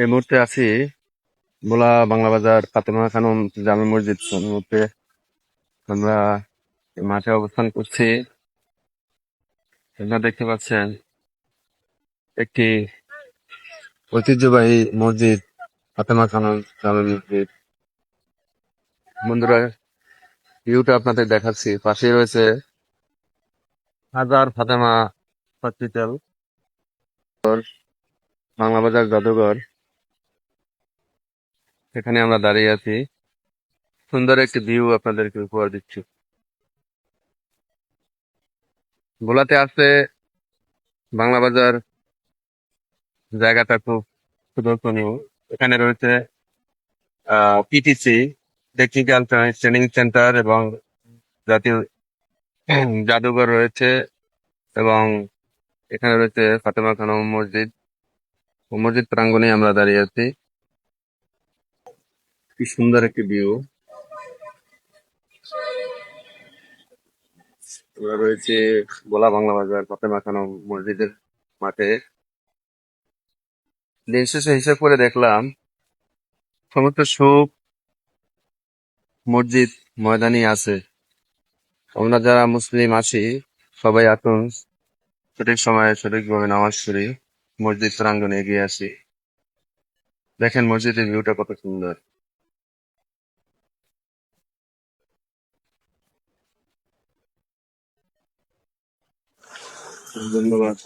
এই মুহূর্তে আছি ভোলা বাংলা বাজার ফাতেমা খানম জামে মসজিদ মুহূর্তে। আমরা মাঠে অবস্থান করছি। আপনারা দেখতে পাচ্ছেন একটি ঐতিহ্যবাহী মসজিদ, ফাতেমা খানম জামে মসজিদ। বন্ধুরা, ভিউটা আপনাদের দেখাচ্ছি। পাশে রয়েছে হাজার ফাতেমা হসপিটাল। বাংলা বাজার জাদুঘর। এখানে আমরা দাঁড়িয়ে আছি। সুন্দর একটি ভিউ আপনাদেরকে উপহার দিচ্ছি। ভোলাতে আসতে বাংলা বাজার জায়গাটা খুব সুদর্শনীয়। এখানে রয়েছে পিটিসি টেকনিক্যাল ট্রেনিং সেন্টার এবং জাতীয় জাদুঘর রয়েছে এবং এখানে রয়েছে ফাতেমা খানম মসজিদ। মসজিদ প্রাঙ্গণে আমরা দাঁড়িয়ে আছি। কি সুন্দর একটি ভিউ আমরা রয়েছে গোলা বাংলা বাজার ফাতেমা খানম মসজিদের মাঠে। দিন শেষে হিসেব করে দেখলাম, সমস্ত সুখ, মসজিদ ময়দানি আছে। আমরা যারা মুসলিম আছি, সবাই এখন সঠিক সময়ে সঠিকভাবে নামাজ পড়ি, মসজিদ প্রাঙ্গণে এগিয়ে আসি। দেখেন মসজিদের ভিউটা কত সুন্দর। ধন্যবাদ।